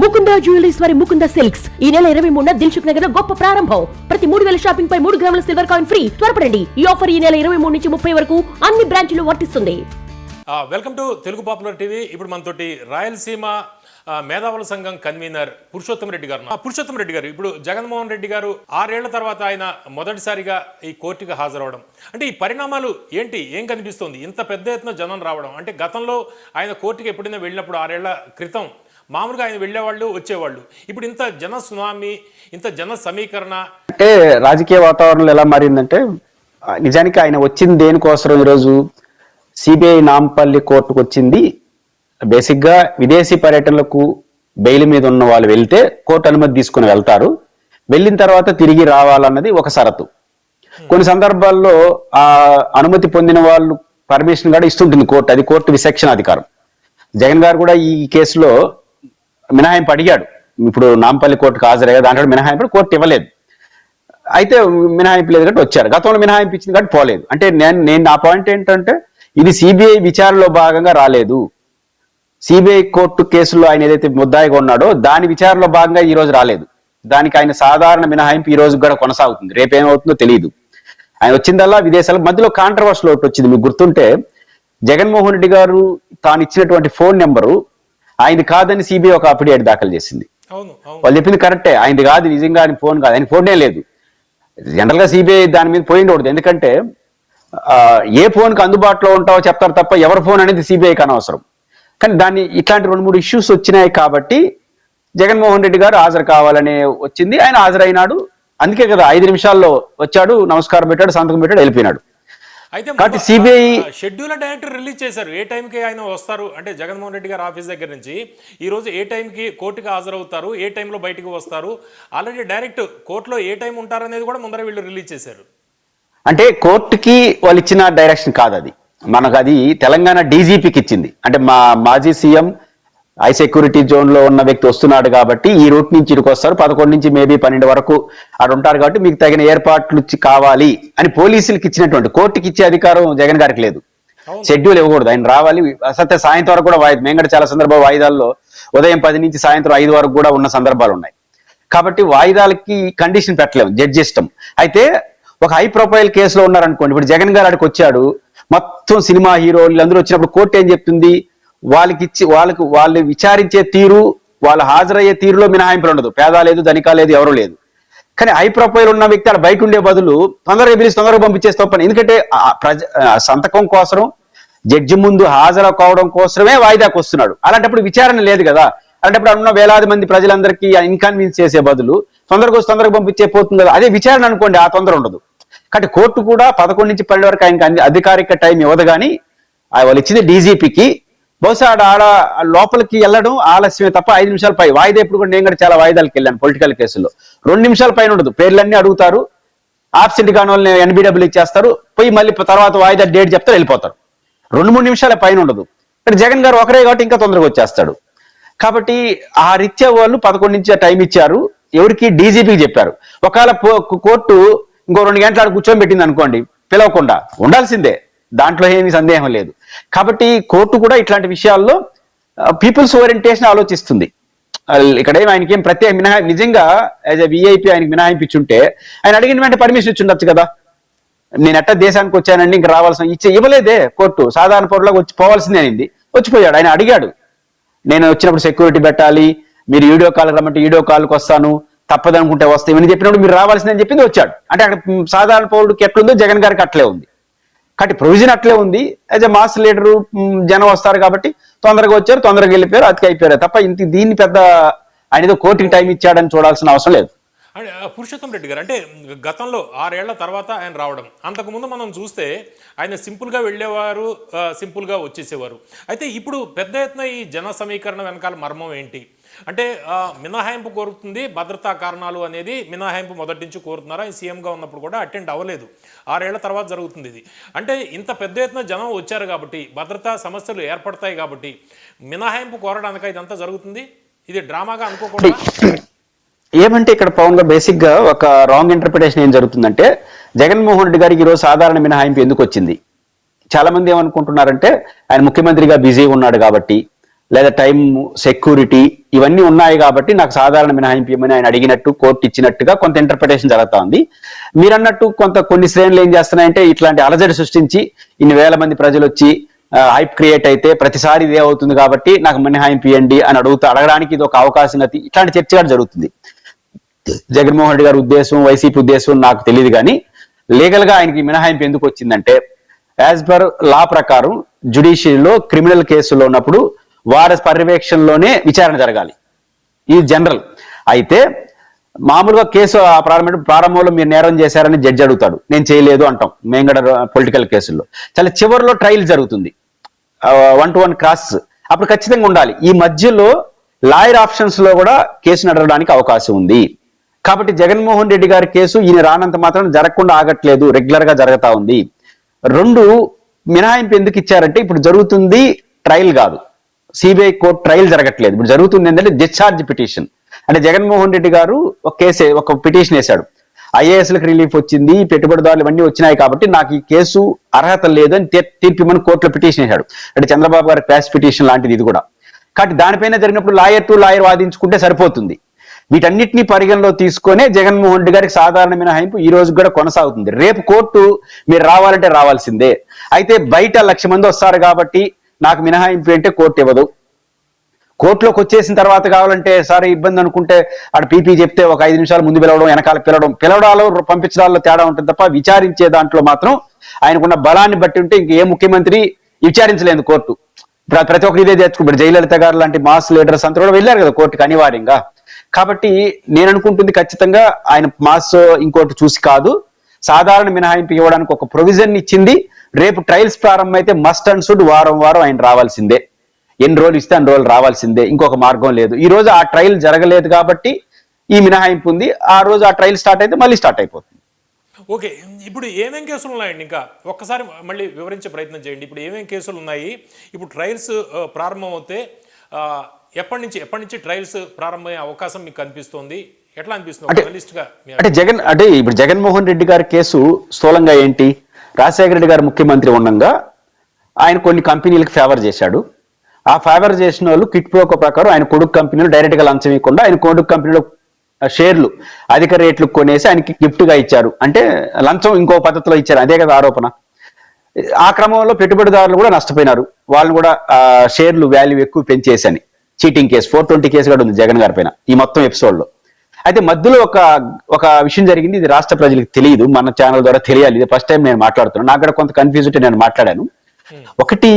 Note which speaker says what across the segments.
Speaker 1: Mukunda jewelleries వారి Mukunda silks. ఈ నెల ఇరవై మూడున దిల్సుఖ్ నగర్లో గొప్ప ప్రారంభం. ప్రతి మూడు వేల షాపింగ్ పై మూడు గ్రాముల సిల్వర్ కాయిన్ ఫ్రీ. త్వరపడండి. ఈ ఆఫర్ ఈ నెల ఇరవై మూడు నుంచి ముప్పై వరకు అన్ని బ్రాంచ్లు వర్తిస్తుంది.
Speaker 2: Welcome to Telugu popular TV. ఇప్పుడు మనతోటి రాయలసీమ మేధావుల సంఘం కన్వీనర్ పురుషోత్తం రెడ్డి గారు పురుషోత్తం రెడ్డి గారు ఇప్పుడు జగన్మోహన్ రెడ్డి గారు ఆరేళ్ళ తర్వాత ఆయన మొదటిసారిగా ఈ కోర్టుకి హాజరవడం. అంటే ఈ పరిణామాలు ఏంటి? ఏం కనిపిస్తోంది? ఇంత పెద్ద ఎత్తున జనం రావడం. అంటే గతంలో ఆయన కోర్టుకి ఎప్పుడైనా వెళ్ళినప్పుడు ఆరేళ్ళ క్రితం మామూలుగా ఆయన వెళ్ళేవాళ్ళు వచ్చేవాళ్ళు. ఇప్పుడు ఇంత జన సునామీ ఇంత జన సమీకరణ.
Speaker 3: అంటే రాజకీయ వాతావరణంలో ఎలా మారిందంటే నిజానికి ఆయన వచ్చింది దేనికోసం ఈరోజు? సిబిఐ నాంపల్లి కోర్టుకు వచ్చింది. బేసిక్గా విదేశీ పర్యటనలకు బెయిల్ మీద ఉన్న వాళ్ళు వెళ్తే కోర్టు అనుమతి తీసుకుని వెళ్తారు. వెళ్ళిన తర్వాత తిరిగి రావాలన్నది ఒక షరతు. కొన్ని సందర్భాల్లో ఆ అనుమతి పొందిన వాళ్ళు పర్మిషన్ కూడా ఇస్తుంటుంది కోర్టు. అది కోర్టు విచక్షణ అధికారం జగన్ గారు కూడా ఈ కేసులో మినహాయింపు అడిగాడు. ఇప్పుడు నాంపల్లి కోర్టుకు హాజరయ్యా దాంట్లో మినహాయింపు కోర్టు ఇవ్వలేదు. అయితే మినహాయింపు లేదు కాబట్టి వచ్చారు. గతంలో మినహాయింపు ఇచ్చింది కాబట్టి పోలేదు. అంటే నేను నేను నా పాయింట్ ఏంటంటే ఇది సిబిఐ విచారణలో భాగంగా రాలేదు. సిబిఐ కోర్టు కేసులో ఆయన ఏదైతే ముద్దాయిగా ఉన్నాడో దాని విచారణలో భాగంగా ఈ రోజు రాలేదు. దానికి ఆయన సాధారణ మినహాయింపు ఈ రోజు కూడా కొనసాగుతుంది. రేపేమవుతుందో తెలియదు ఆయన వచ్చిందల్లా విదేశాలకు మధ్యలో కాంట్రవర్షల్ ఒకటి వచ్చింది. మీకు గుర్తుంటే జగన్మోహన్ రెడ్డి గారు తాను ఇచ్చినటువంటి ఫోన్ నెంబరు ఆయనది కాదని సిబిఐ ఒక అఫిడేట్ దాఖలు చేసింది. వాళ్ళు చెప్పింది కరెక్టే. ఆయనది కాదు నిజంగా ఆయన ఫోన్ కాదు. ఆయన ఫోనే లేదు. జనరల్గా సిబిఐ దాని మీద పోయింది ఒకటి ఎందుకంటే ఏ ఫోన్కి అందుబాటులో ఉంటావో చెప్తారు తప్ప ఎవరి ఫోన్ అనేది సిబిఐకి అనవసరం. కానీ దాన్ని ఇట్లాంటి రెండు మూడు ఇష్యూస్ వచ్చినాయి కాబట్టి జగన్మోహన్ రెడ్డి గారు హాజరు కావాలని వచ్చింది. ఆయన హాజరైనాడు. అందుకే కదా ఐదు నిమిషాల్లో వచ్చాడు నమస్కారం పెట్టాడు సంతకం పెట్టాడు వెళ్ళిపోయినాడు.
Speaker 2: అయితే
Speaker 3: కాబట్టి CBI
Speaker 2: షెడ్యూల్ డైరెక్టర్ రిలీజ్ చేశారు. ఏ టైంకి ఆయన వస్తారు? అంటే జగన్మోహన్ రెడ్డి గారు ఆఫీస్ దగ్గర నుంచి. ఈ రోజు ఏ టైంకి కోర్టుకి హాజరవుతారు? ఏ టైంలో బయటికి వస్తారు? ఆల్రెడీ డైరెక్ట్ కోర్టులో ఏ టైం ఉంటారనేది కూడా ముందర వీళ్ళు రిలీజ్ చేశారు.
Speaker 3: అంటే కోర్టుకి వాళ్ళు ఇచ్చిన డైరెక్షన్ కాదు అది మనకు అది తెలంగాణ డీజీపీకి ఇచ్చింది. అంటే మా మాజీ సీఎం హై సెక్యూరిటీ జోన్లో ఉన్న వ్యక్తి వస్తున్నాడు కాబట్టి ఈ రూట్ నుంచి ఇక్కడికి వస్తారు. పదకొండు నుంచి మేబీ పన్నెండు వరకు అక్కడ ఉంటారు కాబట్టి మీకు తగిన ఏర్పాట్లు కావాలి అని పోలీసులకు ఇచ్చినటువంటి కోర్టుకి ఇచ్చే అధికారం జగన్ గారికి లేదు. షెడ్యూల్ ఇవ్వకూడదు. ఆయన రావాలి. అసత్య సాయంత్రం వరకు కూడా వాయిదా మేము కూడా చాలా సందర్భాలు వాయిదాల్లో ఉదయం పది నుంచి సాయంత్రం ఐదు వరకు కూడా ఉన్న సందర్భాలు ఉన్నాయి. కాబట్టి వాయిదాలకి కండిషన్ పెట్టలేము. జడ్జి ఇష్టం. అయితే ఒక హై ప్రొఫైల్ కేసులో ఉన్నారనుకోండి. ఇప్పుడు జగన్ గారు అక్కడికి వచ్చాడు. మొత్తం సినిమా హీరోలు అందరూ వచ్చినప్పుడు కోర్టు ఏం చెప్తుంది? వాళ్ళకి ఇచ్చి వాళ్ళకి వాళ్ళు విచారించే తీరు వాళ్ళు హాజరయ్యే తీరులో మినహాయింపులు ఉండదు. పేద లేదు ధనిక లేదు ఎవరు లేదు. కానీ హై ప్రొఫైల్ ఉన్న వ్యక్తి అలా బయట ఉండే బదులు తొందరగా పిలిచి తొందరగా పంపించేస్తే తప్పని. ఎందుకంటే ప్రజ సంతకం కోసం జడ్జి ముందు హాజరు కావడం కోసమే వాయిదాకు వస్తున్నాడు. అలాంటప్పుడు విచారణ లేదు కదా. అలాంటప్పుడు ఉన్న వేలాది మంది ప్రజలందరికీ ఇన్కన్వీన్స్ చేసే బదులు తొందరగా వచ్చి తొందరగా పంపించే పోతుంది కదా. అదే విచారణ అనుకోండి ఆ తొందర ఉండదు. కాబట్టి కోర్టు కూడా పదకొండు నుంచి పన్నెండు వరకు ఆయనకి అధికారిక టైం ఇవ్వదు కానీ వాళ్ళు ఇచ్చింది డీజీపీకి బహుశా ఆడ ఆడ లోపలికి వెళ్ళడం ఆలస్యమే తప్ప ఐదు నిమిషాల పై. వాయిదా ఇప్పుడు కూడా నేను కూడా చాలా వాయిదాలకు వెళ్ళాను పొలిటికల్ కేసుల్లో రెండు నిమిషాల పైన ఉండదు. పేర్లన్నీ అడుగుతారు. ఆబ్సెంట్ కాని వాళ్ళని ఎన్బిడబ్ల్యూ ఇచ్చేస్తారు. పోయి మళ్ళీ తర్వాత వాయిదా డేట్ చెప్తారు వెళ్ళిపోతారు. రెండు మూడు నిమిషాల పైన ఉండదు. ఇక్కడ జగన్ గారు ఒకరే కాబట్టి ఇంకా తొందరగా వచ్చేస్తాడు. కాబట్టి ఆ రీత్యా వాళ్ళు పదకొండు నుంచి టైం ఇచ్చారు. ఎవరికి? డీజీపీకి చెప్పారు. ఒకవేళ కోర్టు ఇంకో రెండు గంటల ఆడ కూర్చొని పెట్టింది అనుకోండి పిలవకుండా. ఉండాల్సిందే. దాంట్లో ఏమీ సందేహం లేదు. కాబట్టి కోర్టు కూడా ఇట్లాంటి విషయాల్లో పీపుల్స్ ఓరియంటేషన్ ఆలోచిస్తుంది. ఆ, ఇక్కడ ఆయనకి ఏం ప్రత్యేక మినహా నిజంగా యాజ్ ఎ విఐపి ఆయనకి మినహాయింపించుంటే ఆయన అడిగిన వెంటనే పర్మిషన్ ఇచ్చి ఉండొచ్చు కదా. నేను ఎట్ట దేశానికి వచ్చానండి ఇంకా రావాల్సిన ఇచ్చే ఇవ్వలేదే కోర్టు. సాధారణ పౌరులకు వచ్చి పోవాల్సిందే అయింది వచ్చిపోయాడు. ఆయన అడిగాడు. నేను వచ్చినప్పుడు సెక్యూరిటీ పెట్టాలి. మీరు వీడియో కాల్ రమ్మంటే వీడియో కాల్కి వస్తాను. తప్పదనుకుంటే వస్తాయి ఇవన్నీ చెప్పినప్పుడు మీరు రావాల్సిందని చెప్పింది వచ్చాడు. అంటే అక్కడ సాధారణ పౌరుడికి ఎట్లుందో జగన్ గారికి అట్లే ఉంది. కాబట్టి ప్రొవిజన్ అట్లే ఉంది. యాజ్ ఎ మాస్ లీడరు జనం వస్తారు కాబట్టి తొందరగా వచ్చారు తొందరగా వెళ్ళిపోయారు అతికి అయిపోయారు. తప్ప ఇంత దీన్ని పెద్ద ఆయన ఏదో కోర్టుకి టైం ఇచ్చాడని చూడాల్సిన అవసరం లేదు.
Speaker 2: అండ్ పురుషోత్తం రెడ్డి గారు అంటే గతంలో ఆరేళ్ళ తర్వాత ఆయన రావడం. అంతకుముందు మనం చూస్తే ఆయన సింపుల్గా వెళ్ళేవారు సింపుల్గా వచ్చేసేవారు. అయితే ఇప్పుడు పెద్ద ఎత్తున ఈ జన సమీకరణ వెనకాల మర్మం ఏంటి? అంటే మినహాయింపు కోరుతుంది భద్రతా కారణాలు అనేది మినహాయింపు మొదటి నుంచి కోరుతున్నారు. ఆయన సీఎంగా ఉన్నప్పుడు కూడా అటెండ్ అవ్వలేదు. ఆరేళ్ళ తర్వాత జరుగుతుంది ఇది. అంటే ఇంత పెద్ద ఎత్తున జనం వచ్చారు కాబట్టి భద్రతా సమస్యలు ఏర్పడతాయి కాబట్టి మినహాయింపు కోరడానికి ఇదంతా జరుగుతుంది? ఇది డ్రామాగా అనుకోకుండా?
Speaker 3: ఏమంటే ఇక్కడ పవన్ గారు బేసిక్గా ఒక రాంగ్ ఇంటర్ప్రిటేషన్ ఏం జరుగుతుందంటే జగన్మోహన్ రెడ్డి గారికి ఈరోజు సాధారణ మినహాయింపు ఎందుకు వచ్చింది? చాలా మంది ఏమనుకుంటున్నారంటే ఆయన ముఖ్యమంత్రిగా బిజీ ఉన్నాడు కాబట్టి లేదా టైం సెక్యూరిటీ ఇవన్నీ ఉన్నాయి కాబట్టి నాకు సాధారణ మినహాయింపు ఇవ్వమని ఆయన అడిగినట్టు కోర్టు ఇచ్చినట్టుగా కొంత ఇంటర్ప్రిటేషన్ జరుగుతా ఉంది. మీరన్నట్టు కొంత కొన్ని శ్రేణులు ఏం చేస్తున్నాయంటే ఇట్లాంటి అలజడి సృష్టించి ఇన్ని వేల మంది ప్రజలు వచ్చి హైప్ క్రియేట్ అయితే ప్రతిసారి ఇదే అవుతుంది కాబట్టి నాకు మినహాయింపు ఇవ్వండి అని అడుగుతూ అడగడానికి ఇది ఒక అవకాశం ఇట్లాంటి చర్చ కూడా జరుగుతుంది. జగన్మోహన్ రెడ్డి గారి ఉద్దేశం వైసీపీ ఉద్దేశం నాకు తెలియదు కానీ లీగల్గా ఆయనకి మినహాయింపు ఎందుకు వచ్చిందంటే యాజ్ పర్ లా ప్రకారం జుడిషియరీలో క్రిమినల్ కేసులో ఉన్నప్పుడు వారి పర్యవేక్షణలోనే విచారణ జరగాలి. ఇది జనరల్ అయితే మామూలుగా కేసు ఆ ప్రారంభ ప్రారంభంలో మీరు నేరం చేశారని జడ్జి అడుగుతాడు. నేను చేయలేదు అంటాం. మేంగడ పొలిటికల్ కేసుల్లో. చాలా చివరిలో ట్రయల్ జరుగుతుంది. వన్ టు వన్ క్రాస్ అప్పుడు ఖచ్చితంగా ఉండాలి. ఈ మధ్యలో లాయర్ ఆప్షన్స్లో కూడా కేసు నడవడానికి అవకాశం ఉంది. కాబట్టి జగన్మోహన్ రెడ్డి గారి కేసు ఈయన రానంత మాత్రం జరగకుండా ఆగట్లేదు. రెగ్యులర్గా జరుగుతా ఉంది. రెండు మినహాయింపు ఎందుకు ఇచ్చారంటే ఇప్పుడు జరుగుతుంది ట్రయల్ కాదు. సిబిఐ కోర్టు ట్రయల్ జరగట్లేదు. ఇప్పుడు జరుగుతుంది ఏంటంటే డిశ్చార్జ్ పిటిషన్ అంటే జగన్మోహన్ రెడ్డి గారు ఒక కేసు ఒక పిటిషన్ వేశాడు. ఐఏఎస్లకు రిలీఫ్ వచ్చింది పెట్టుబడిదారులు ఇవన్నీ వచ్చినాయి కాబట్టి నాకు ఈ కేసు అర్హత లేదు అని తీర్పు కోర్టులో పిటిషన్ వేశాడు. అంటే చంద్రబాబు గారి క్లాస్ పిటిషన్ లాంటిది ఇది కూడా. కాబట్టి దానిపైన జరిగినప్పుడు లాయర్ టు లాయర్ వాదించుకుంటే సరిపోతుంది. వీటన్నిటిని పరిగణలో తీసుకొనే జగన్మోహన్ రెడ్డి గారికి సాధారణ మినహాయింపు ఈ రోజు కూడా కొనసాగుతుంది. రేపు కోర్టు మీరు రావాలంటే రావాల్సిందే. అయితే బయట లక్ష మంది వస్తారు కాబట్టి నాకు మినహాయింపు అంటే కోర్టు ఇవ్వదు. కోర్టులోకి వచ్చేసిన తర్వాత కావాలంటే సరే ఇబ్బంది అనుకుంటే ఆడ పీపీ చెప్తే ఒక ఐదు నిమిషాలు ముందు పిలవడం వెనకాల పిలవడం. పిలవడాలో పంపించడాల్లో తేడా ఉంటుంది తప్ప విచారించే దాంట్లో మాత్రం ఆయనకున్న బలాన్ని బట్టి ఉంటే ఇంక ఏ ముఖ్యమంత్రి విచారించలేదు కోర్టు. ప్రతి ఒక్కరు ఇదే తెచ్చుకుంటారు. జయలలిత గారు లాంటి మాస్ లీడర్స్ అంతా కూడా వెళ్ళారు కదా కోర్టుకి అనివార్యంగా. కాబట్టి నేను అనుకుంటుంది ఖచ్చితంగా ఆయన మాస్ ఇంకోటి చూసి కాదు. సాధారణ మినహాయింపు ఇవ్వడానికి ఒక ప్రొవిజన్ ఇచ్చింది. రేపు ట్రయల్స్ ప్రారంభమైతే మస్ట్ అండ్ షుడ్ వారం వారం ఆయన రావాల్సిందే. ఎన్ని రోజులు ఇస్తే అన్ని రోజులు రావాల్సిందే. ఇంకొక మార్గం లేదు. ఈ రోజు ఆ ట్రయల్ జరగలేదు కాబట్టి ఈ మినహాయింపు ఉంది. ఆ రోజు ఆ ట్రయల్ స్టార్ట్ అయితే మళ్ళీ స్టార్ట్ అయిపోతుంది.
Speaker 2: ఓకే. ఇప్పుడు ఏమేం కేసులు ఉన్నాయండి ఇంకా? ఒక్కసారి మళ్ళీ వివరించే ప్రయత్నం చేయండి. ఇప్పుడు ఏమేం కేసులు ఉన్నాయి? ఇప్పుడు ట్రయల్స్ ప్రారంభమవుతే ప్రారంభం అవుతే ఎప్పటి నుంచి ఎప్పటి నుంచి ట్రయల్స్ ప్రారంభమయ్యే అవకాశం మీకు కనిపిస్తోంది? ఎట్లా అనిపిస్తుంది?
Speaker 3: అంటే జగన్ అంటే ఇప్పుడు జగన్మోహన్ రెడ్డి గారి కేసు స్థూలంగా ఏంటి? రాజశేఖర రెడ్డి గారు ముఖ్యమంత్రి ఉండగా ఆయన కొన్ని కంపెనీలకు ఫేవర్ చేశాడు. ఆ ఫేవర్ చేసిన వాళ్ళు కిట్ ప్రోకో ప్రకారం ఆయన కొడుకు కంపెనీలు డైరెక్ట్గా లంచం ఇవ్వకుండా ఆయన కొడుకు కంపెనీలో షేర్లు అధిక రేట్లు కొనేసి ఆయనకి గిఫ్ట్గా ఇచ్చారు. అంటే లంచం ఇంకో పద్ధతిలో ఇచ్చారు. అదే కదా ఆరోపణ. ఆ క్రమంలో పెట్టుబడిదారులు కూడా నష్టపోయినారు. వాళ్ళు కూడా ఆ, షేర్లు వాల్యూ ఎక్కువ పెంచేసని cheating case four twenty case కూడా ఉంది జగన్ గారి పైన ఈ మొత్తం ఎపిసోడ్లో అయితే మధ్యలో ఒక ఒక విషయం జరిగింది ఇది రాష్ట్ర ప్రజలకు తెలియదు మన ఛానల్ ద్వారా తెలియాలి ఇది ఫస్ట్ టైం నేను మాట్లాడుతున్నాను నాకు కూడా కొంత కన్ఫ్యూజ్ ఉంటే నేను మాట్లాడాను. ఒకటి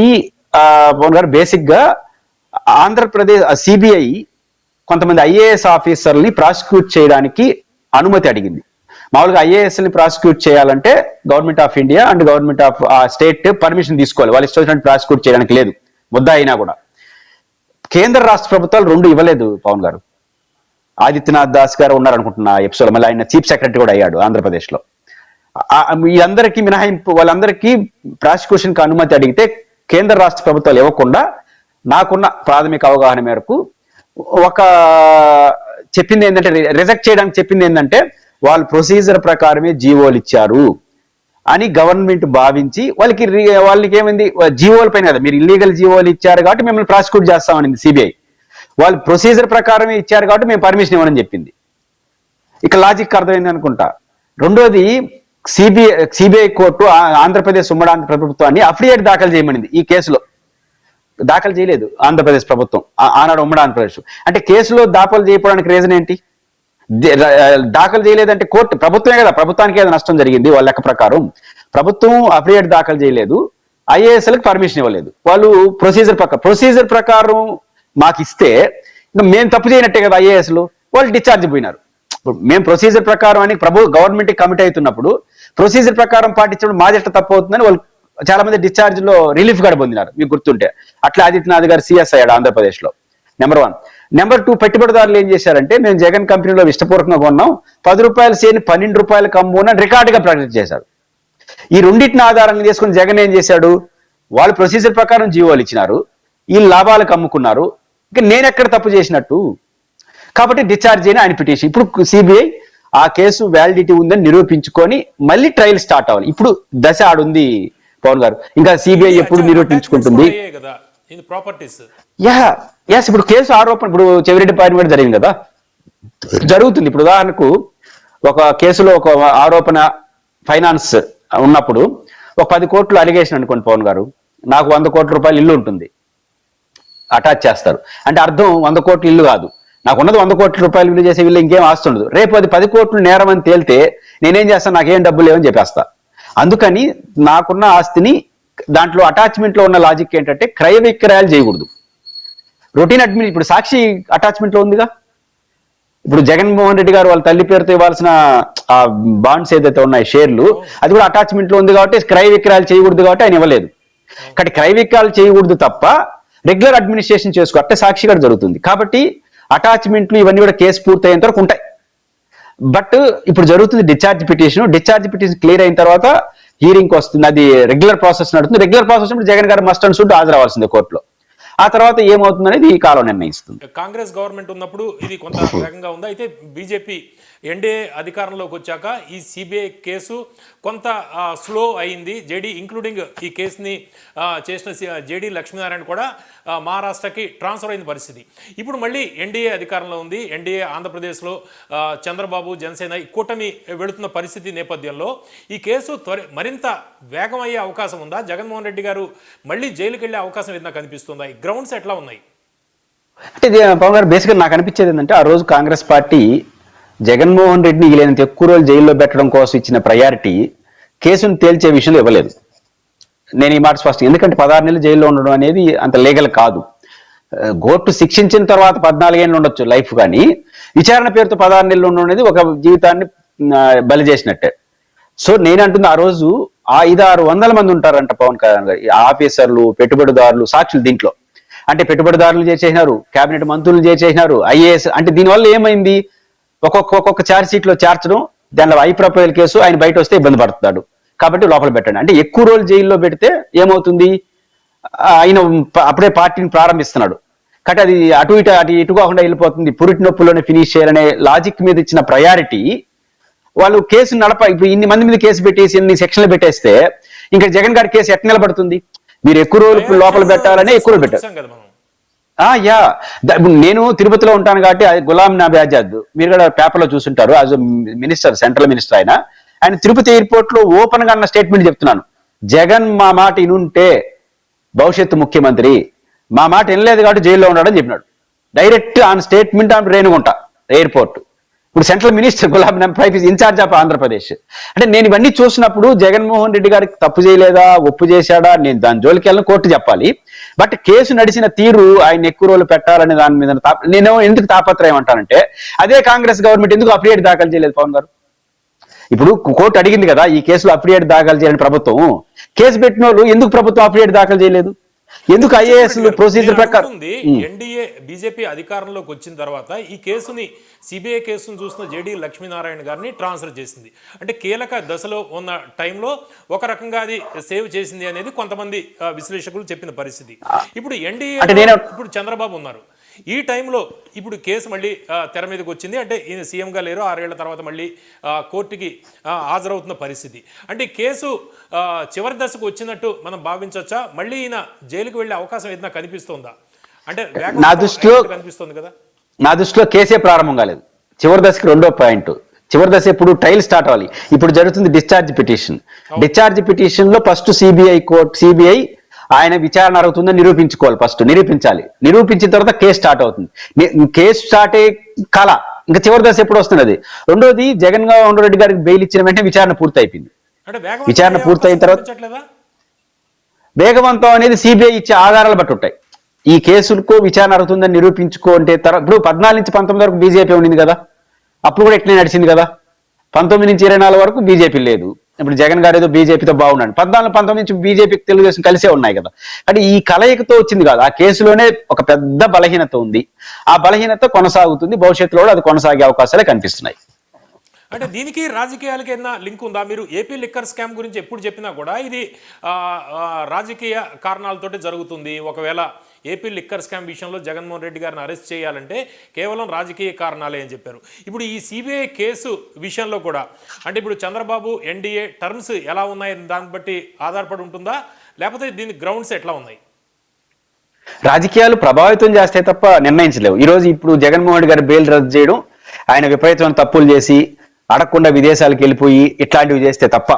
Speaker 3: ఆ, పవన్ గారు బేసిక్గా ఆంధ్రప్రదేశ్ సిబిఐ కొంతమంది ఐఏఎస్ ఆఫీసర్ని ప్రాసిక్యూట్ చేయడానికి అనుమతి అడిగింది. మామూలుగా ఐఏఎస్ని ప్రాసిక్యూట్ చేయాలంటే government of India and government of state permission తీసుకోవాలి. వాళ్ళు ఇష్టం ప్రాసిక్యూట్ చేయడానికి లేదు. ముద్దా అయినా కూడా. కేంద్ర రాష్ట్ర ప్రభుత్వాలు రెండు ఇవ్వలేదు పవన్ గారు. ఆదిత్యనాథ్ దాస్ గారు ఉన్నారనుకుంటున్నా ఎపిసోడ్ మళ్ళీ ఆయన చీఫ్ సెక్రటరీ కూడా అయ్యాడు ఆంధ్రప్రదేశ్లో. వీళ్ళందరికీ మినహాయింపు వాళ్ళందరికీ ప్రాసిక్యూషన్కి అనుమతి అడిగితే కేంద్ర రాష్ట్ర ప్రభుత్వాలు ఇవ్వకుండా నాకున్న ప్రాథమిక అవగాహన మేరకు ఒక చెప్పింది ఏంటంటే రిజెక్ట్ చేయడానికి చెప్పింది ఏంటంటే వాళ్ళు ప్రొసీజర్ ప్రకారమే జీవోలు ఇచ్చారు. అని గవర్నమెంట్ భావించి వాళ్ళకి వాళ్ళకి ఏమైంది? జీవోల పైన కదా. మీరు ఇల్లీగల్ జీవోలు ఇచ్చారు కాబట్టి మిమ్మల్ని ప్రాసిక్యూట్ చేస్తామనింది సిబిఐ వాళ్ళు ప్రొసీజర్ ప్రకారమే ఇచ్చారు కాబట్టి మేము పర్మిషన్ ఇవ్వనని చెప్పింది. ఇక లాజిక్ అర్థమైంది అనుకుంటా. రెండోది సిబిఐ సిబిఐ కోర్టు ఆంధ్రప్రదేశ్ ఉమ్మడి ఆంధ్ర ప్రభుత్వాన్ని అఫిడవిట్ దాఖలు చేయమనింది ఈ కేసులో. దాఖలు చేయలేదు ఆంధ్రప్రదేశ్ ప్రభుత్వం. ఆ- ఆనాడు ఉమ్మడి ఆంధ్రప్రదేశ్. అంటే కేసులో దాఖలు చేయకపోవడానికి రీజన్ ఏంటి? దాఖలు చేయలేదంటే కోర్టు ప్రభుత్వమే కదా ప్రభుత్వానికి ఏదో నష్టం జరిగింది వాళ్ళ లెక్క ప్రకారం. ప్రభుత్వం అఫిడవిట్ దాఖలు చేయలేదు ఐఏఎస్ఎల్కి పర్మిషన్ ఇవ్వలేదు. వాళ్ళు ప్రొసీజర్ ప్రకారం ప్రొసీజర్ ప్రకారం మాకు ఇస్తే మేము తప్పు చేయనట్టే కదా ఐఏఎస్లు వాళ్ళు డిశ్చార్జ్ పోయినారు. మేము ప్రొసీజర్ ప్రకారం అని ప్రభు గవర్నమెంట్ కమిట్ అవుతున్నప్పుడు ప్రొసీజర్ ప్రకారం పాటించడం మాదిట్ట తప్పు అవుతుందని వాళ్ళు చాలా మంది డిశ్చార్జ్లో రిలీఫ్ కూడా పొందినారు మీకు గుర్తుంటే. అట్లా ఆదిత్యనాథ్ గారు సిఎస్ అయ్యాడు ఆంధ్రప్రదేశ్లో నెంబర్ వన్ నెంబర్ టూ పెట్టుబడిదారులు ఏం చేశారంటే మేము జగన్ కంపెనీలో ఇష్టపూర్వకంగా కొన్నాం. పది రూపాయల సేని పన్నెండు రూపాయలకు అమ్మున రికార్డుగా ప్రకటన చేశారు. ఈ రెండింటిని ఆధారంగా చేసుకుని జగన్ ఏం చేశాడు? వాళ్ళు ప్రొసీజర్ ప్రకారం జీవోలు ఇచ్చినారు. వీళ్ళు లాభాలకు అమ్ముకున్నారు ఇంకా నేను ఎక్కడ తప్పు చేసినట్టు? కాబట్టి డిశ్చార్జ్ అయిన ఆయన పిటిషన్ ఇప్పుడు సిబిఐ ఆ కేసు వ్యాలిడిటీ ఉందని నిరూపించుకొని మళ్ళీ ట్రయల్ స్టార్ట్ అవ్వాలి. ఇప్పుడు దశ ఆడుంది పవన్ గారు. ఇంకా సిబిఐ ఎప్పుడు నిరూపించుకుంటుంది?
Speaker 2: ప్రాపర్టీస్
Speaker 3: యా ఎస్ ఇప్పుడు కేసు ఆరోపణ ఇప్పుడు చెవిరెడ్డి పార్టీ మీద జరిగింది కదా? జరుగుతుంది. ఇప్పుడు ఉదాహరణకు ఒక కేసులో ఒక ఆరోపణ ఫైనాన్స్ ఉన్నప్పుడు ఒక పది కోట్లు అలిగేషన్ అనుకోండి పవన్ గారు. నాకు వంద కోట్ల రూపాయలు ఇల్లు ఉంటుంది. అటాచ్ చేస్తారు. అంటే అర్థం వంద కోట్ల ఇల్లు కాదు. నాకు ఉన్నది వంద కోట్ల రూపాయలు విలువ చేసే వీళ్ళు ఇంకేం ఆస్తి ఉండదు. రేపు అది పది కోట్లు నేరం అని తేలితే నేనేం చేస్తాను? నాకేం డబ్బులు లేవని చెప్పేస్తా. అందుకని నాకున్న ఆస్తిని దాంట్లో అటాచ్మెంట్లో ఉన్న లాజిక్ ఏంటంటే క్రయ విక్రయాలు చేయకూడదు. రొటీన్ అడ్మిన్ ఇప్పుడు సాక్షి అటాచ్మెంట్లో ఉందిగా? ఇప్పుడు జగన్మోహన్ రెడ్డి గారు వాళ్ళ తల్లి పేరుతో ఇవ్వాల్సిన ఆ బాండ్స్ ఏదైతే ఉన్నాయి షేర్లు అది కూడా అటాచ్మెంట్లో ఉంది కాబట్టి క్రయ విక్రయాలు చేయకూడదు కాబట్టి ఆయన ఇవ్వలేదు. కాబట్టి క్రయ విక్రయాలు చేయకూడదు తప్ప రెగ్యులర్ అడ్మినిస్ట్రేషన్ చేసుకో అట్టే సాక్షి కూడా జరుగుతుంది. కాబట్టి అటాచ్మెంట్లు ఇవన్నీ కూడా కేసు పూర్తయ్యేంత వరకు ఉంటాయి. బట్ ఇప్పుడు జరుగుతుంది discharge petition discharge petition clear అయిన తర్వాత హీరింగ్ వస్తుంది. అది regular process నడుతుంది. Regular process Jagan garu must and should హాజరవ్వాల్సిందే కోర్టులో. ఆ తర్వాత ఏమవుతుంది అనేది ఈ కాలం నిర్ణయిస్తుంది.
Speaker 2: కాంగ్రెస్ గవర్నమెంట్ ఉన్నప్పుడు ఇది కొంత వేగంగా ఉంది. అయితే బీజేపీ ఎన్డీఏ అధికారంలోకి వచ్చాక ఈ సిబిఐ కేసు కొంత స్లో అయింది. జేడీ ఇంక్లూడింగ్ ఈ కేసుని చేసిన జేడీ లక్ష్మీనారాయణ కూడా మహారాష్ట్రకి ట్రాన్స్ఫర్ అయిన పరిస్థితి. ఇప్పుడు మళ్ళీ ఎన్డీఏ అధికారంలో ఉంది. ఎన్డీఏ ఆంధ్రప్రదేశ్లో చంద్రబాబు జనసేన ఈ కూటమి వెళుతున్న పరిస్థితి నేపథ్యంలో ఈ కేసు త్వర మరింత వేగం అయ్యే అవకాశం ఉందా? జగన్మోహన్ రెడ్డి గారు మళ్ళీ జైలుకి వెళ్ళే అవకాశం ఏదైనా కనిపిస్తుందా? ఈ గ్రౌండ్స్ ఎట్లా ఉన్నాయి?
Speaker 3: అంటే పవన్ గారు బేసిక్గా నాకు అనిపించేది ఏంటంటే ఆ రోజు కాంగ్రెస్ పార్టీ జగన్మోహన్ రెడ్డిని వీలైనంత ఎక్కువ రోజులు జైల్లో పెట్టడం కోసం ఇచ్చిన ప్రయారిటీ కేసును తేల్చే విషయంలో ఇవ్వలేదు. నేను ఈ మాట స్పష్టం ఎందుకంటే పదహారు నెలలు జైల్లో ఉండడం అనేది అంత లీగల్ కాదు. కోర్టు శిక్షించిన తర్వాత పద్నాలుగేళ్ళు ఉండొచ్చు లైఫ్ కానీ విచారణ పేరుతో పదహారు నెలలు ఉండడం అనేది ఒక జీవితాన్ని బలి చేసినట్టే. సో నేను అంటుంది ఆ రోజు ఆ ఐదు ఆరు వందల మంది ఉంటారంట పవన్ కళ్యాణ్ గారు. ఆఫీసర్లు పెట్టుబడిదారులు సాక్షులు దీంట్లో. అంటే పెట్టుబడిదారులు చేసేసినారు కేబినెట్ మంత్రులు చేసేసినారు ఐఏఎస్ అంటే దీనివల్ల ఏమైంది? ఒక్కొక్క ఒక్కొక్క ఛార్జ్ షీట్లో చేర్చడం దానిలో ఐ ప్రొఫైల్ కేసు ఆయన బయట వస్తే ఇబ్బంది పడుతున్నాడు. కాబట్టి లోపల పెట్టండి. అంటే ఎక్కువ రోజులు జైల్లో పెడితే ఏమవుతుంది? ఆయన అప్పుడే పార్టీని ప్రారంభిస్తున్నాడు. కాబట్టి అది అటు ఇటు అటు ఇటు కాకుండా వెళ్ళిపోతుంది. పురిటి నొప్పులోనే ఫినిష్ చేయాలనే లాజిక్ మీద ఇచ్చిన ప్రయారిటీ వాళ్ళు కేసు నడప ఇప్పుడు ఇన్ని మంది మీద కేసు పెట్టేసి ఇన్ని సెక్షన్లు పెట్టేస్తే ఇంకా జగన్ గారి కేసు ఎట్లా నిలబడుతుంది? మీరు ఎక్కువ రోజులు లోపల పెట్టాలని ఎక్కువ రోజులు పెట్టారు. యా. నేను తిరుపతిలో ఉంటాను కాబట్టి గులాం నబీ ఆజాద్ మీరు కూడా పేపర్లో చూసుంటారు. యాజ్ మినిస్టర్ సెంట్రల్ మినిస్టర్ ఆయన ఆయన తిరుపతి ఎయిర్పోర్ట్లో ఓపెన్గా అన్న స్టేట్మెంట్ చెప్తున్నాను. జగన్ మా మాట ఇనుంటే భవిష్యత్తు ముఖ్యమంత్రి. మా మాట వినలేదు కాబట్టి జైల్లో ఉన్నాడని చెప్పినాడు. Direct on statement on Renigunta airport. ఇప్పుడు సెంట్రల్ మినిస్టర్ గులాబ్ నబీ ఇన్ఛార్జ్ ఆఫ్ ఆంధ్రప్రదేశ్. అంటే నేను ఇవన్నీ చూసినప్పుడు జగన్మోహన్ రెడ్డి గారికి తప్పు చేయలేదా ఒప్పు చేశాడా నేను దాని జోలికి వెళ్ళిన కోర్టు చెప్పాలి. బట్ కేసు నడిచిన తీరు ఆయన ఎక్కువ రోజులు పెట్టాలనే దాని మీద నేను ఎందుకు తాపత్రయం అంటానంటే అదే కాంగ్రెస్ గవర్నమెంట్ ఎందుకు అఫిడేట్ దాఖలు చేయలేదు పవన్ గారు? ఇప్పుడు కోర్టు అడిగింది కదా ఈ కేసులో అఫిడేట్ దాఖలు చేయాలని ప్రభుత్వం. కేసు పెట్టిన వాళ్ళు ఎందుకు ప్రభుత్వం అఫిడేట్ దాఖలు చేయలేదు? ఎందుకు ఐఏఎస్ ప్రొసీజర్ ప్రకారం
Speaker 2: ఎన్డీఏ బీజేపీ అధికారంలోకి వచ్చిన తర్వాత ఈ కేసుని సిబిఐ కేసును చూసిన జేడీ లక్ష్మీనారాయణ గారిని ట్రాన్స్ఫర్ చేసింది. అంటే కీలక దశలో ఉన్న టైంలో ఒక రకంగా అది సేవ్ చేసింది అనేది కొంతమంది విశ్లేషకులు చెప్పిన పరిస్థితి. ఇప్పుడు ఎన్డీఏ
Speaker 3: అంటే నేను-
Speaker 2: ఇప్పుడు చంద్రబాబు ఉన్నారు. ఈ టైంలో ఇప్పుడు కేసు మళ్ళీ తెర మీదకి వచ్చింది. అంటే ఈయన సీఎంగా లేరు. ఆరేళ్ళ తర్వాత మళ్ళీ కోర్టుకి హాజరవుతున్న పరిస్థితి. అంటే కేసు చివరి దశకు వచ్చినట్టు మనం భావించవచ్చా? మళ్ళీ ఈయన జైలుకి వెళ్ళే అవకాశం ఏదైనా కనిపిస్తుందా? అంటే
Speaker 3: నా దృష్టిలో-
Speaker 2: కనిపిస్తుంది కదా?
Speaker 3: నా దృష్టిలో కేసే ప్రారంభం కాలేదు. చివరి దశకి రెండో పాయింట్. చివరి దశ ఇప్పుడు ట్రయల్ స్టార్ట్ అవ్వాలి. ఇప్పుడు జరుగుతుంది డిశ్చార్జ్ పిటిషన్. డిశ్చార్జ్ పిటిషన్లో ఫస్ట్ సిబిఐ కోర్ట్ సిబిఐ ఆయన విచారణ అరుగుతుందని నిరూపించుకోవాలి ఫస్ట్ నిరూపించాలి. నిరూపించిన తర్వాత కేసు స్టార్ట్ అవుతుంది. కేసు స్టార్ట్ అయ్యే కళ. ఇంకా చివరి దశ ఎప్పుడు వస్తుంది అది రెండోది జగన్మోహన్ రెడ్డి గారికి బెయిల్ ఇచ్చిన వెంటనే విచారణ పూర్తయిపోయింది.
Speaker 2: అంటే వేగవంతం
Speaker 3: విచారణ పూర్తయిన తర్వాత-? వేగవంతం అనేది సిబిఐ ఇచ్చే ఆధారాలు బట్టి ఉంటాయి. ఈ కేసులకు విచారణ అరుగుతుందని నిరూపించుకో అంటే తర్వాత ఇప్పుడు పద్నాలుగు నుంచి పంతొమ్మిది వరకు బీజేపీ ఉండింది కదా? అప్పుడు కూడా ఇట్లనే నడిచింది కదా? పంతొమ్మిది నుంచి ఇరవై నాలుగు వరకు బీజేపీ లేదు. ఇప్పుడు జగన్ గారు ఏదో బీజేపీతో బాగున్నాడు. పద్నాలుగు పంతొమ్మిది నుంచి బీజేపీ తెలుగుదేశం కలిసే ఉన్నాయి కదా. అంటే ఈ కలయికతో వచ్చింది కాదు. ఆ కేసులోనే ఒక పెద్ద బలహీనత ఉంది. ఆ బలహీనత కొనసాగుతుంది. భవిష్యత్తులో కూడా అది కొనసాగే అవకాశాలే కనిపిస్తున్నాయి.
Speaker 2: అంటే దీనికి రాజకీయాలకి ఏదైనా లింక్ ఉందా? మీరు ఏపీ లిక్కర్ స్కామ్ గురించి ఎప్పుడు చెప్పినా కూడా ఇది రాజకీయ కారణాలతోటి జరుగుతుంది. ఒకవేళ ఏపీ లిక్కర్ స్కామ్ విషయంలో జగన్మోహన్ రెడ్డి గారిని అరెస్ట్ చేయాలంటే కేవలం రాజకీయ కారణాలే అని చెప్పారు. ఇప్పుడు ఈ సిబిఐ కేసు విషయంలో కూడా అంటే ఇప్పుడు చంద్రబాబు ఎన్డీఏ టర్మ్స్ ఎలా ఉన్నాయి? దాన్ని బట్టి ఆధారపడి ఉంటుందా? లేకపోతే దీని గ్రౌండ్స్ ఎట్లా ఉన్నాయి?
Speaker 3: రాజకీయాలు ప్రభావితం చేస్తే తప్ప నిర్ణయించలేవు. ఈరోజు ఇప్పుడు జగన్మోహన్ రెడ్డి గారి బెయిల్ రద్దు చేయడం ఆయన విపరీతమైన తప్పులు చేసి అడగకుండా విదేశాలకు వెళ్ళిపోయి ఇట్లాంటివి చేస్తే తప్ప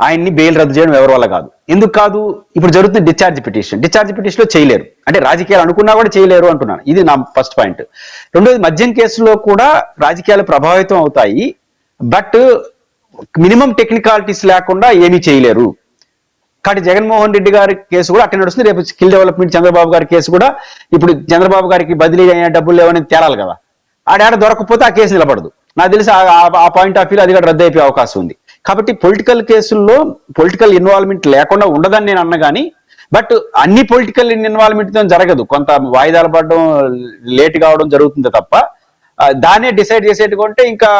Speaker 3: ఆయన్ని బెయిల్ రద్దు చేయడం ఎవరి వల్ల కాదు. ఎందుకు కాదు? ఇప్పుడు జరుగుతుంది డిశ్చార్జ్ పిటిషన్. డిశ్చార్జ్ పిటిషన్లో చేయలేరు. అంటే రాజకీయాలు అనుకున్నా కూడా చేయలేరు అంటున్నాను. ఇది నా ఫస్ట్ పాయింట్. రెండోది మద్యం కేసులో కూడా రాజకీయాలు ప్రభావితం అవుతాయి. బట్ మినిమం టెక్నికాలిటీస్ లేకుండా ఏమీ చేయలేరు. కాబట్టి జగన్మోహన్ రెడ్డి గారి కేసు కూడా అక్కడ నడుస్తుంది. రేపు స్కిల్ డెవలప్మెంట్ చంద్రబాబు గారి కేసు కూడా ఇప్పుడు చంద్రబాబు గారికి బదిలీ అయిన డబ్బులు లేవని తేలాలి కదా. ఆడాడ దొరకకపోతే ఆ కేసు నిలబడదు. నాకు తెలిసి ఆ- పాయింట్ ఆఫ్ వ్యూ అది కూడా రద్దు అయిపోయే అవకాశం ఉంది. కాబట్టి పొలిటికల్ కేసుల్లో పొలిటికల్ ఇన్వాల్వ్మెంట్ లేకుండా ఉండదని నేను అన్న కానీ బట్ అన్ని పొలిటికల్ ఇన్వాల్వ్మెంట్తో జరగదు. కొంత వాయిదాలు పడడం లేట్ కావడం జరుగుతుంది తప్ప దాన్నే డిసైడ్ చేసేట్టుకుంటే ఇంకా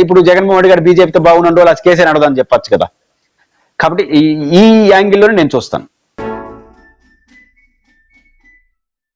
Speaker 3: ఇప్పుడు జగన్మోహన్ రెడ్డి గారు బీజేపీతో బాగుండో అలా కేసే నడదని చెప్పచ్చు కదా. కాబట్టి ఈ ఈ యాంగిల్లోనే నేను చూస్తాను.